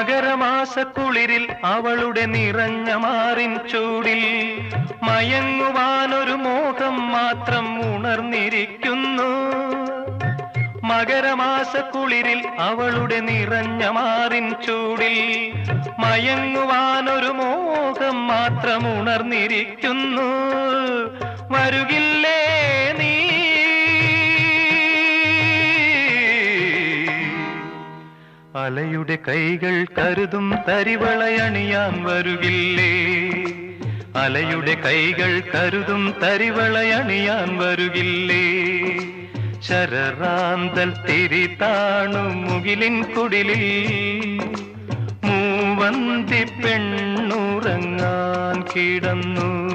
മകരമാസ കുളിരിൽ അവളുടെ നിറഞ്ഞ മാറിൻ ചൂടിൽ മയങ്ങുവാനൊരു മോഹം മാത്രം ഉണർന്നിരിക്കുന്നു. മകരമാസ കുളിരിൽ അവളുടെ നിറഞ്ഞ മാറിൻ ചൂടിൽ മയങ്ങുവാനൊരു മോഹം മാത്രം ഉണർന്നിരിക്കുന്നു. വരുകില്ലേ അലയുടെ കൈകൾ കരുതും തരിവളയണിയാൻ വരുകില്ലേ? അലയുടെ കൈകൾ കരുതും തരിവളയണിയാൻ വരുകില്ലേ? ശരറാന്തൽ തിരി താണു മുകിലിൻ കുടിലിൽ മൂവന്തി പെണ്ണുറങ്ങാൻ കിടന്നു.